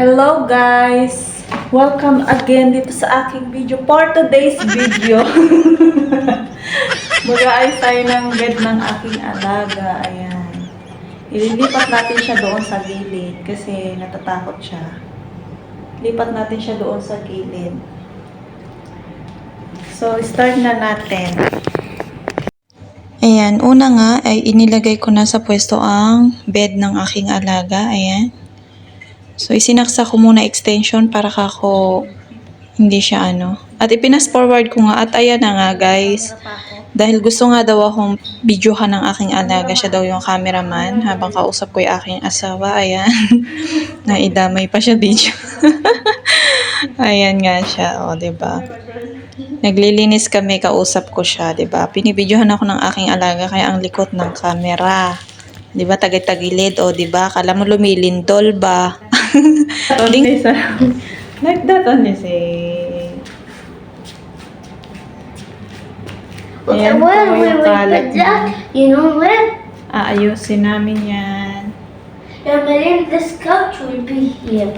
Hello guys! Welcome again dito sa aking video for today's video. Mag-aayos tayo ng bed ng aking alaga. Ayan. Ililipat natin siya doon sa gilid kasi natatakot siya. Lipat natin siya doon sa gilid. So, start na natin. Ayan, una nga ay inilagay ko na sa pwesto ang bed ng aking alaga. Ayan. So, isinaksa ko muna extension para kako hindi siya ano. At ipinas forward ko nga at ayan na nga guys. Dahil gusto nga daw akong videohan ng aking alaga. Siya daw yung cameraman habang kausap ko yung aking asawa. Ayan. Naidamay pa siya video. ayan nga siya. O, ba Naglilinis kami, kausap ko siya, 'di ba Pinibidyohan ako ng aking alaga kaya ang likot ng camera. 'Di ba Tagay-tagilid, o 'di ba Kala mo lumilindol ba? Only Like that only say. Okay, Ayan po where we yung will kalat put that? You know where? Aayusin namin yan. And then this couch will be here.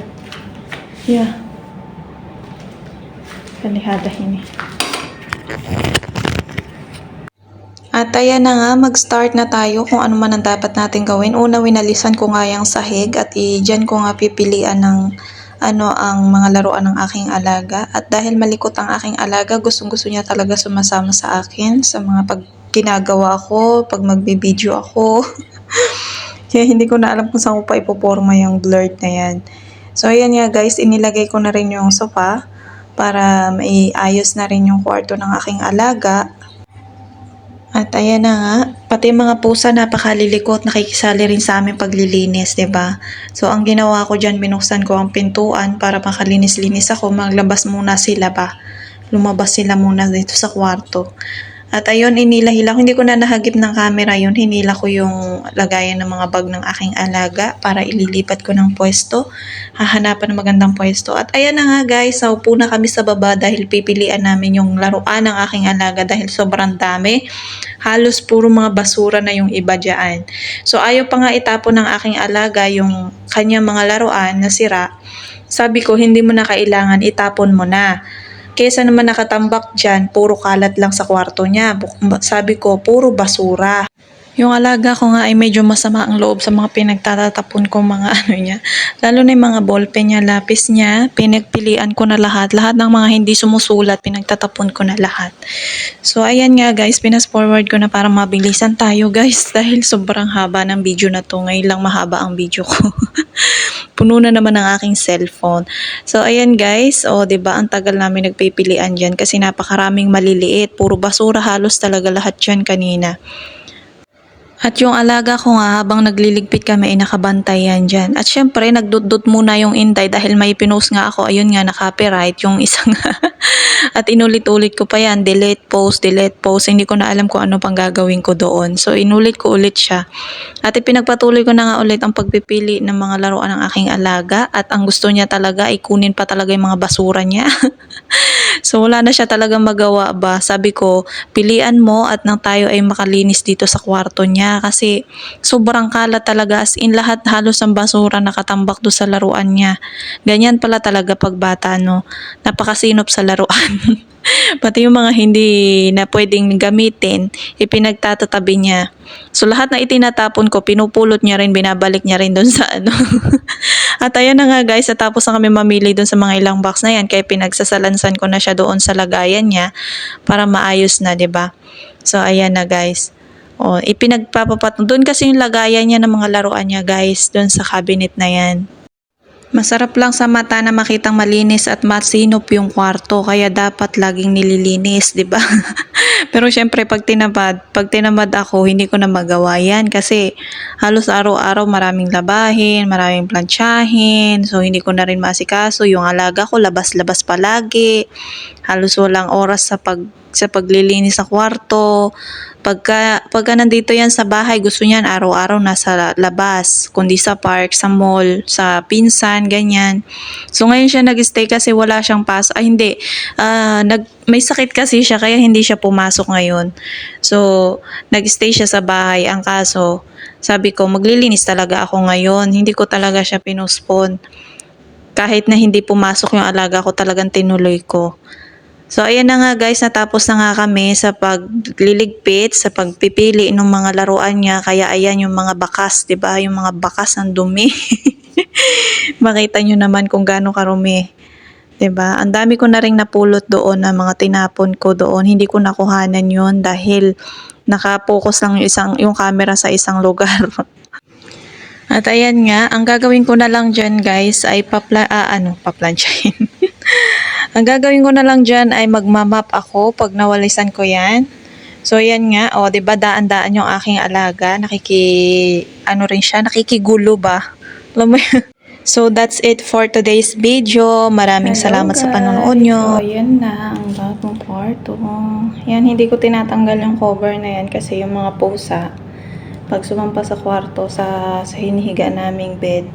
Yeah. Kalihadahin eh. At ayan na nga, mag-start na tayo kung ano man ang dapat natin gawin. Una, winalisan ko nga yung sahig at i dyan ko nga pipilian ng ano ang mga laruan ng aking alaga. At dahil malikot ang aking alaga, gustong gusto niya talaga sumasama sa akin sa mga pag ginagawa ko, pag magbibideo ako. Kaya hindi ko na alam kung saan ko pa ipoporma yung blurred na yan. So ayan nga guys, inilagay ko na rin yung sofa para maiayos na rin yung kwarto ng aking alaga. At ayan na nga, pati mga pusa napakalilikot, nakikisali rin sa aming paglilinis, 'di ba? So ang ginawa ko diyan, binuksan ko ang pintuan para makalinis-linis ako, maglabas muna sila ba. Lumabas sila muna dito sa kwarto. At ayun, inila-hila ko. Hindi ko na nahagip ng camera yun. Hinila ko yung lagayan ng mga bag ng aking alaga para ililipat ko ng pwesto. Hahanapan ng magandang pwesto. At ayan na nga guys, saupo na kami sa baba dahil pipilian namin yung laruan ng aking alaga dahil sobrang dami. Halos puro mga basura na yung iba dyan. So ayaw pa nga itapon ng aking alaga yung kanyang mga laruan na sira. Sabi ko, hindi mo na kailangan itapon mo na. Kesa naman nakatambak dyan, puro kalat lang sa kwarto niya. Sabi ko, puro basura. Yung alaga ko nga ay medyo masama ang loob sa mga pinagtatatapon ko mga ano niya. Lalo na yung mga ballpen niya, lapis niya, pinagpilian ko na lahat. Lahat ng mga hindi sumusulat, pinagtatapon ko na lahat. So ayan nga guys, pinas forward ko na para mabilisan tayo guys dahil sobrang haba ng video na to. Ngayon lang mahaba ang video ko. Puno na naman ang aking cellphone. So ayan guys, oh 'di ba ang tagal namin nagpipilian diyan kasi napakaraming maliliit, puro basura halos talaga lahat 'yan kanina. At yung alaga ko nga habang nagliligpit kami ay nakabantay yan dyan. At syempre nagdudot muna yung inday dahil may pinost nga ako. Ayun nga na copyright yung isang At inulit-ulit ko pa yan. Delete post, delete post. Hindi ko na alam kung ano pang gagawin ko doon. So inulit ko ulit siya. At ipinagpatuloy ko na nga ulit ang pagpipili ng mga laruan ng aking alaga. At ang gusto niya talaga ay kunin pa talaga yung mga basura niya. so wala na siya talagang magawa ba. Sabi ko, pilian mo at nang tayo ay makalinis dito sa kwarto niya. Kasi sobrang kalat talaga. As in lahat halos ang basura nakatambak do sa laruan niya. Ganyan pala talaga pag bata no. Napakasinop sa laruan. Pati yung mga hindi na pwedeng gamitin, ipinagtatatabi niya. So lahat na itinatapon ko, pinupulot niya rin, binabalik niya rin doon sa ano. At ayan na nga guys, natapos na kami mamili doon sa mga ilang box na yan, kaya pinagsasalansan ko na siya doon sa lagayan niya para maayos na, ba? So ayan na guys. O, ipinagpapapat. Doon kasi yung lagayan niya ng mga laruan niya guys, doon sa cabinet na yan. Masarap lang sa mata na makitang malinis at masinop yung kwarto kaya dapat laging nililinis, 'di ba? Pero syempre pag tinamad, pag tinamad ako, hindi ko na magawa 'yan kasi halos araw-araw maraming labahin, maraming plantsahin. So hindi ko na rin masikaso yung alaga ko labas-labas palagi. Halos walang oras sa pag sa paglilinis sa kwarto. Pagka, pagka nandito yan sa bahay, gusto niyan araw-araw nasa labas, kundi sa park, sa mall, sa pinsan, ganyan. So ngayon siya nag-stay kasi wala siyang pas. Ay hindi, Ah, nag, may sakit kasi siya kaya hindi siya pumasok ngayon. So nag-stay siya sa bahay. Ang kaso, sabi ko maglilinis talaga ako ngayon. Hindi ko talaga siya pinuspon. kahit na hindi pumasok yung alaga ko, talagang tinuloy ko. So, ayan na nga guys, natapos na nga kami sa pagliligpit, sa pagpipili ng mga laruan niya. Kaya ayan yung mga bakas, 'di ba Yung mga bakas ng dumi. Makita nyo naman kung gaano karumi. 'Di ba Ang dami ko na rin napulot doon na mga tinapon ko doon. Hindi ko nakuhanan yon dahil nakapokus lang yung, isang, yung camera sa isang lugar. At ayan nga, ang gagawin ko na lang dyan guys ay papla, ah, ano, paplansyahin. ang gagawin ko na lang dyan ay magmamap ako pag nawalisan ko yan. So yan nga, o oh, 'di ba daan-daan yung aking alaga, nakiki ano rin siya, nakikigulo ba? Alam mo yun? So that's it for today's video. Maraming salamat sa panonood nyo. So ayan na ang bagong kwarto. Yan, hindi ko tinatanggal yung cover na yan kasi yung mga pusa pag sumampa sa kwarto sa, sa hinihiga naming bed,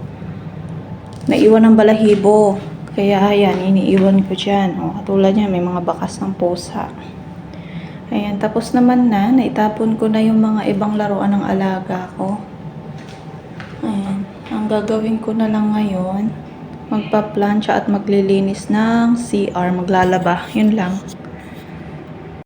naiwan ng balahibo. Kaya ayan, iniiwan ko dyan. O, katulad niya, may mga bakas ng pusa. Ayan, tapos naman na, naitapon ko na yung mga ibang laruan ng alaga ko. Ayan, ang gagawin ko na lang ngayon, magpa-plancha at maglilinis ng CR, maglalaba. Yun lang.